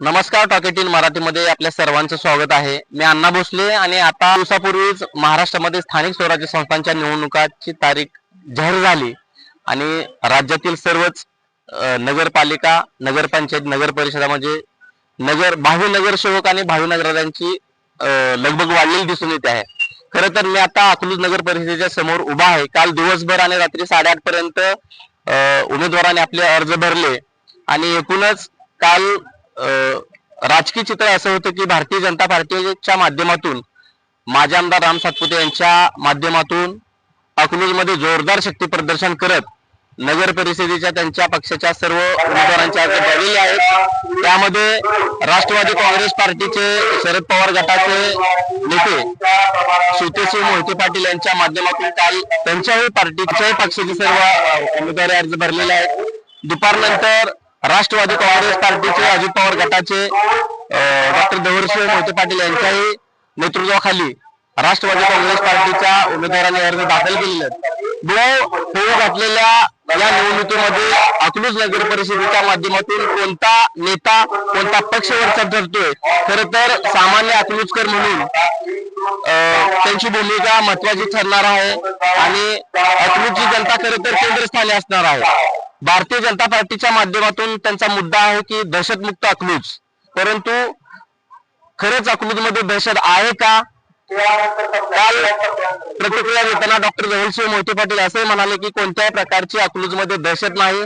नमस्कार टॉकेटीन मराठीमध्ये आपल्या सर्वांचं स्वागत आहे. मी अण्णा भोसले आणि आता दिवसापूर्वीच महाराष्ट्रामध्ये स्थानिक स्वराज्य संस्थांच्या निवडणुकाची तारीख जाहीर झाली. आणि राज्यातील सर्वच नगरपालिका नगरपंचायत नगर परिषदामध्ये म्हणजे नगर भावी नगरसेवक आणि भावी लगभग वाढलेली दिसून येते आहे. खरं तर मी आता अकलूज नगर परिषदेच्या समोर उभा आहे. काल दिवसभर आणि रात्री साडेआठ पर्यंत उमेदवारांनी आपले अर्ज भरले. आणि एकूणच काल राजकीय चित्र असं होतं की भारतीय जनता पार्टीच्या माध्यमातून माजी आमदार राम सातपुते यांच्या माध्यमातून अकलूजमध्ये जोरदार शक्ती प्रदर्शन करत नगर परिषदेच्या त्यांच्या पक्षाच्या सर्व उमेदवारांच्या अर्ज भरलेले आहेत त्यामध्ये राष्ट्रवादी काँग्रेस पार्टीचे शरद पवार गटाचे नेते शिवतेसिंह मोहिते पाटील यांच्या माध्यमातून काल त्यांच्याही पार्टीच्याही पक्षाचे सर्व उमेदवारी अर्ज भरलेले आहेत. दुपारनंतर राष्ट्रवादी काँग्रेस पार्टीचे अजित पवार गटाचे डॉक्टर धवरसिंह मोहिते पाटील यांच्याही नेतृत्वाखाली राष्ट्रवादी काँग्रेस पार्टीच्या उमेदवारांनी अर्ज दाखल केलेले आहेत. होऊ घातलेल्या या निवडणुकीमध्ये अकलूज नगर परिषदेच्या माध्यमातून कोणता नेता कोणता पक्ष वरचा ठरतोय? खर तर सामान्य अकलूजकर म्हणून त्यांची भूमिका महत्वाची ठरणार आहे आणि अकलूजची जनता खरं तर केंद्रस्थानी असणार आहे. भारतीय जनता पार्टीच्या माध्यमातून त्यांचा मुद्दा आहे की दहशतमुक्त अकलूज. परंतु खरंच अकलूजमध्ये दहशत आहे का? काल प्रतिक्रिया देताना डॉक्टर जवळसिंह मोहिते पाटील असे म्हणाले की कोणत्याही प्रकारची अकलूजमध्ये दहशत नाही.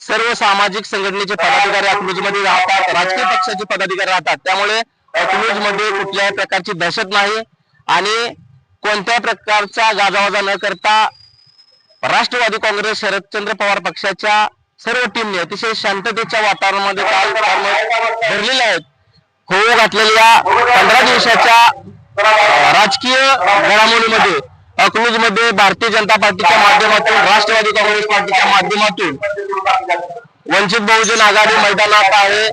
सर्व सामाजिक संघटनेचे पदाधिकारी अकलूजमध्ये राहतात. राजकीय पक्षाचे पदाधिकारी राहतात. त्यामुळे अकलूजमध्ये कुठल्याही प्रकारची दहशत नाही. आणि कोणत्याही प्रकारचा गाजावाजा न करता राष्ट्रवादी काँग्रेस शरदचंद्र पवार पक्षाच्या सर्व टीमने अतिशय शांततेच्या वातावरणामध्ये काल कर्म आहेत. होऊ घातलेल्या पंधरा दिवसाच्या राजकीय घडामोडीमध्ये अकलूजमध्ये भारतीय जनता पार्टीच्या माध्यमातून राष्ट्रवादी काँग्रेस पार्टीच्या माध्यमातून वंचित बहुजन आघाडी मैदानात आहे.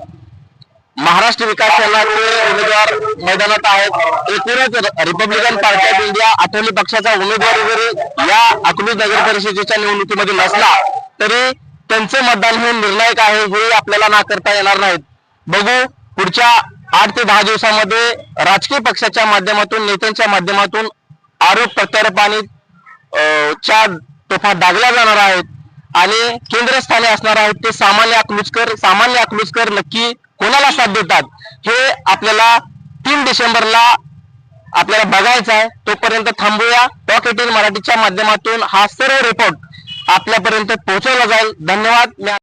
महाराष्ट्र विकास सेनाचे उमेदवार मैदानात आहेत. एकूणच रिपब्लिकन पार्टी ऑफ इंडिया आठवली पक्षाचा उमेदवार जरी या अकलूज नगर परिषदेच्या निवडणुकीमध्ये नसला तरी त्यांचे मतदान हे निर्णायक आहे हे आपल्याला नाकारता येणार नाहीत. बघू पुढच्या आठ ते दहा दिवसामध्ये राजकीय पक्षाच्या माध्यमातून नेत्यांच्या माध्यमातून आरोप प्रत्यारोप आणि च्या तोफा डागल्या जाणार आहेत. आणि केंद्रस्थानी असणार आहेत ते सामान्य अकलूजकर सामान्य अकलूजकर नक्की कोणाला साथ देतात हे आपल्याला तीन डिसेंबरला आपल्याला बघायचं आहे. तोपर्यंत थांबूया. टॉक एटीन मराठीच्या माध्यमातून हा सर्व रिपोर्ट आपल्यापर्यंत पोहोचवला जाईल. धन्यवाद.